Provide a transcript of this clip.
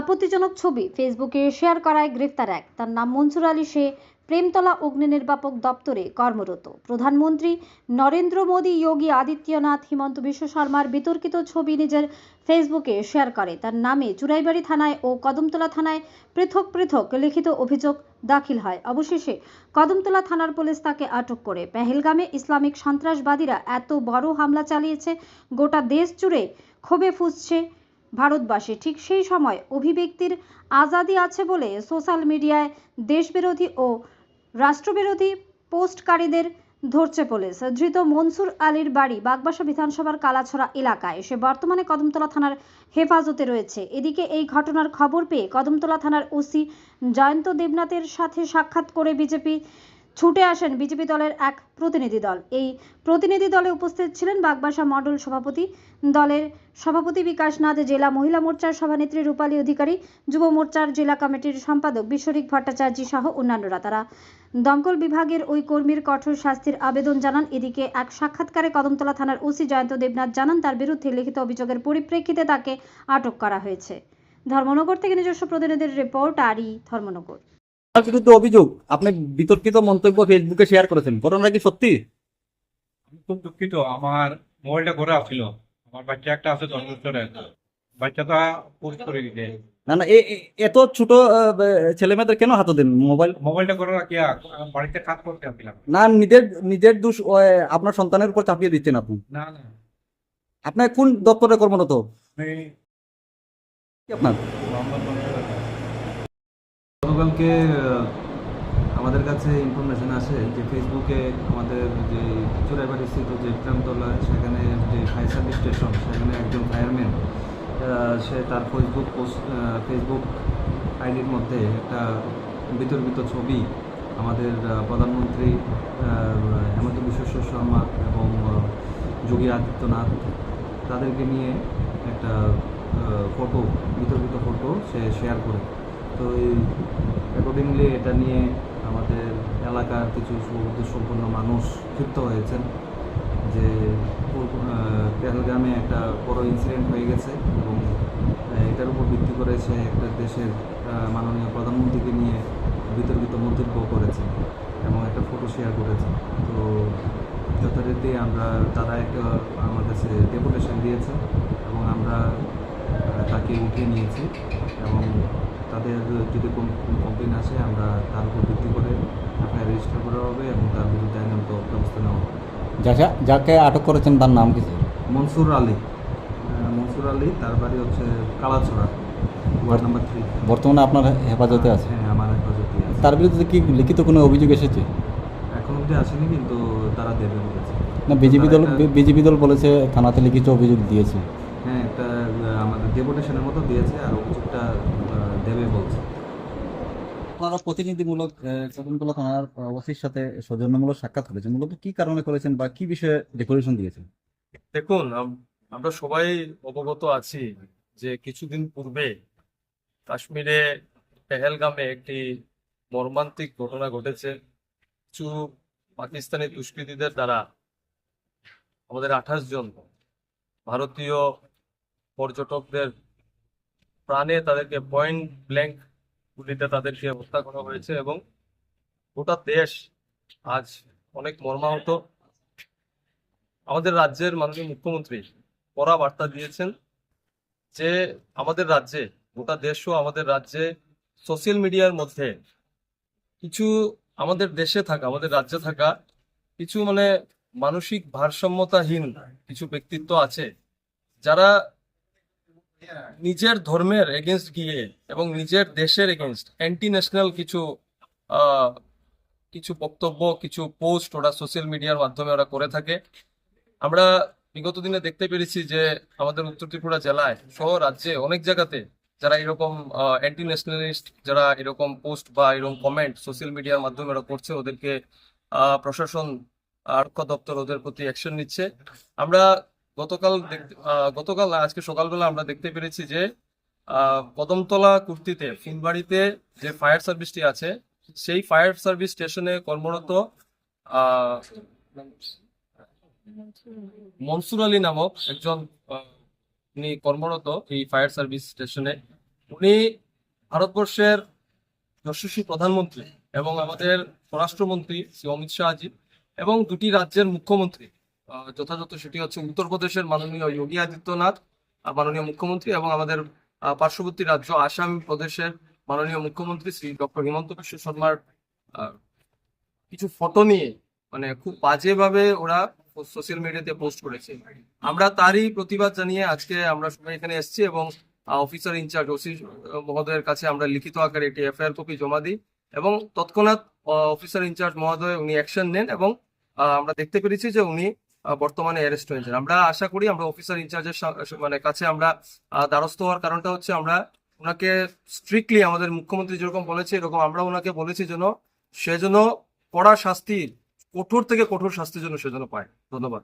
আপত্তিজনক ছবি ফেসবুকে শেয়ার করায় গ্রেফতার এক। তার নাম মনসুর আলী সে প্রেমতলা অগ্নি নির্বাপক দপ্তরে কর্মরত। প্রধানমন্ত্রী নরেন্দ্র মোদী, যোগী আদিত্যনাথ, হিমন্ত বিশ্ব শর্মার বিতর্কিত ছবি নিজের ফেসবুকে শেয়ার করে। তার নামে চুরাইবাড়ি থানায় ও কদমতলা থানায় পৃথক পৃথক লিখিত অভিযোগ দাখিল হয়। অবশেষে কদমতলা থানার পুলিশ তাকে আটক করে। পেহেলগামে ইসলামিক সন্ত্রাসবাদীরা এত বড় হামলা চালিয়েছে, গোটা দেশ জুড়ে ক্ষোভে ফুসছে ভারতবাসী। ঠিক সেই সময় অভিব্যক্তির আজাদি আছে বলে সোশ্যাল মিডিয়ায় দেশবিরোধী ও রাষ্ট্রবিরোধী পোস্টকারীদের ধরছে পুলিশ। ধৃত মনসুর আলীর বাড়ি বাগবাসা বিধানসভার কালাছড়া এলাকায়। সে বর্তমানে কদমতলা থানার হেফাজতে রয়েছে। এদিকে এই ঘটনার খবর পেয়ে কদমতলা থানার ওসি জয়ন্ত দেবনাথের সাথে সাক্ষাৎ করে বিজেপি ছুটে আসেন বিজেপি দলের এক প্রতিনিধি দল। এই প্রতিনিধি দলে উপস্থিত ছিলেন বাগবাসা মণ্ডল সভাপতি দলের সভাপতি বিকাশ নাথ, জেলা মহিলা মোর্চার সভানেত্রী রূপালী অধিকারী, যুব মোর্চার জেলা কমিটির সম্পাদক বিশ্বরিক ভট্টাচার্য সহ অন্যান্যরা। তারা দমকল বিভাগের ওই কর্মীর কঠোর শাস্তির আবেদন জানান। এদিকে এক সাক্ষাৎকারে কদমতলা থানার ওসি জয়ন্ত দেবনাথ জানান, তার বিরুদ্ধে লিখিত অভিযোগের পরিপ্রেক্ষিতে তাকে আটক করা হয়েছে। ধর্মনগর থেকে নিজস্ব প্রতিনিধির রিপোর্ট, আরই ধর্মনগর। বিরুদ্ধে অভিযোগ আপনি বিতর্কিত মন্তব্য ফেসবুকে শেয়ার করেছেন। ঘটনা কি সত্যি? আমি খুব দুঃখিত আমার মোবাইলটা ঘোরা আমার বাচ্চা একটা আছে দশ বছরের বাচ্চাটা পোস্ট করে দিতে না না এ- এ- এত ছোট ছেলে মেয়েদের কেন হাতে দেন মোবাইল মোবাইলটা ঘোরা রাখিয়া বাড়িতে কাজ করতে আসছিলাম না নিজের নিজের দোষ আপনার সন্তানের উপর চাপিয়ে দিচ্ছেন আপনি? না না। আপনার কোন দপ্তরে কর্মরত? আপনার। গতকালকে আমাদের কাছে ইনফরমেশন আসে যে ফেসবুকে আমাদের যে চুরাইবাড়ি স্থিত যে প্রেমতলা সেখানে যে ফায়ার সার্ভিস স্টেশন সেখানে একজন ফায়ারম্যান সে তার ফেসবুক পোস্ট ফেসবুক আইডির মধ্যে একটা বিতর্কিত ছবি আমাদের প্রধানমন্ত্রী হেমন্ত বিশ্ব শর্মা এবং যোগী আদিত্যনাথ তাদেরকে নিয়ে একটা ফটো বিতর্কিত ফটো সে শেয়ার করে। তো এই অ্যাকর্ডিংলি এটা নিয়ে আমাদের এলাকার কিছু সুবুদ্ধ সম্পন্ন মানুষ ক্ষিপ্ত হয়েছেন, যে পেহেলগ্রামে একটা বড় ইনসিডেন্ট হয়ে গেছে এবং এটার উপর ভিত্তি করে সে একটা দেশের মাননীয় প্রধানমন্ত্রীকে নিয়ে বিতর্কিত মন্তব্য করেছে এবং একটা ফটো শেয়ার করেছে তো যথারীতি আমরা, তারা একটা আমার কাছে ডেপুটেশন দিয়েছে এবং আমরা তাকে উঠিয়ে নিয়েছি এবং তাদের যদি কোনো কমপ্লেন আসে আমরা তার উপর ভিত্তি করে এফআইআর রেজিস্টার করা হবে এবং তার বিরুদ্ধে আইনত ব্যবস্থা নেওয়া হবে। যাকে যাকে আটক করেছেন তার নাম কি? মনসুর আলী। মনসুর আলী তার বাড়ি হচ্ছে কালাছড়া ওয়ার্ড নাম্বার থ্রি বর্তমানে আপনার হেফাজতে আছে? হ্যাঁ আমার হেফাজতে আছে। তার বিরুদ্ধে কি লিখিত কোনো অভিযোগ এসেছে? এখন অবধি আসেনি কিন্তু তারা দেবে বলেছে। না বিজেপি দল বিজেপি দল বলেছে থানাতে লিখিত অভিযোগ দিয়েছে। হ্যাঁ একটা আমাদের ডেপুটেশনের মতো দিয়েছে আর অভিযোগটা আপনারা প্রতিনিধিমূলক কদমতলা থানার ওসির সাথে সৌজন্যমূলক সাক্ষাৎ করেছেন। মূলত কি কারণে করেছেন বা কি বিষয়ে ডেকোরেশন দিয়েছেন? দেখুন আমরা সবাই অবগত আছি যে কিছুদিন পূর্বে কাশ্মীরে পেহেলগামে একটি মর্মান্তিক ঘটনা ঘটেছে। কিছু পাকিস্তানি দুষ্কৃতীদের দ্বারা আমাদের আঠাশ জন ভারতীয় পর্যটকদের প্রাণে তাদেরকে পয়েন্ট ব্ল্যাঙ্ক গুলিতে তাদেরকে হত্যা করা হয়েছে? এবং গোটা দেশ আজ অনেক মর্মাহত। আমাদের রাজ্যের মাননীয় মুখ্যমন্ত্রী কড়া বার্তা দিয়েছেন যে আমাদের রাজ্যে, গোটা দেশও আমাদের রাজ্যে সোশ্যাল মিডিয়ার মধ্যে কিছু আমাদের দেশে থাকা, আমাদের রাজ্যে থাকা কিছু মানে মানসিক ভারসাম্যতাহীন কিছু ব্যক্তিত্ব আছে যারা নিজের ধর্মের এগেনস্ট গিয়ে এবং নিজের দেশের এগেনস্ট অ্যান্টি ন্যাশনাল কিছু কিছু বক্তব্য, কিছু পোস্ট ওরা সোশ্যাল মিডিয়ার মাধ্যমে ওরা করে থাকে। আমরা বিগত দিনে দেখতে পেরেছি যে আমাদের উত্তর ত্রিপুরা জেলায় সহ রাজ্যে অনেক জায়গাতে যারা এরকম অ্যান্টি ন্যাশনালিস্ট যারা এরকম পোস্ট বা এরকম কমেন্ট সোশ্যাল মিডিয়ার মাধ্যমে ওরা করছে, ওদেরকে প্রশাসন আরক্ষা দপ্তর ওদের প্রতি অ্যাকশন নিচ্ছে। আমরা গতকাল গতকাল, আজকে সকালবেলা আমরা দেখতে পেরেছি যে কদমতলা কুর্তিতে, ফুলবাড়িতে যে ফায়ার সার্ভিসটি আছে, সেই ফায়ার সার্ভিস স্টেশনে কর্মরত মনসুর আলী নামক একজন উনি কর্মরত এই ফায়ার সার্ভিস স্টেশনে। উনি ভারতবর্ষের যশস্বী প্রধানমন্ত্রী এবং আমাদের স্বরাষ্ট্রমন্ত্রী শ্রী অমিত শাহজি এবং দুটি রাজ্যের মুখ্যমন্ত্রী। যথাযথ সেটি হচ্ছে উত্তরপ্রদেশের মাননীয় যোগী আদিত্যনাথ মাননীয় মুখ্যমন্ত্রী এবং আমাদের পার্শ্ববর্তী রাজ্য আসাম প্রদেশের মাননীয় মুখ্যমন্ত্রী শ্রী ডক্টর হিমন্ত বিশ্ব শর্মার কিছু ফটো নিয়ে মানে খুব বাজেভাবে ওরা সোশ্যাল মিডিয়াতে পোস্ট করেছে। আমরা তারই প্রতিবাদ জানিয়ে আজকে আমরা সবাই এখানে এসেছি এবং অফিসার ইনচার্জ ওসি মহোদয়ের কাছে আমরা লিখিত আকারে একটি এফআইআর কপি জমা দিই এবং তৎক্ষণাৎ অফিসার ইনচার্জ মহোদয় উনি অ্যাকশন নেন এবং আমরা দেখতে পেরেছি যে উনি বর্তমানে অ্যারেস্ট হয়েছেন। আমরা আশা করি আমরা অফিসার ইনচার্জের মানে কাছে আমরা দ্বারস্থ হওয়ার কারণটা হচ্ছে আমরা ওনাকে স্ট্রিক্টলি আমাদের মুখ্যমন্ত্রী যেরকম বলেছে, এরকম আমরা ওনাকে বলেছি যেন সেজন্য কড়া শাস্তি, কঠোর থেকে কঠোর শাস্তির জন্য সেজন্য পায়। ধন্যবাদ।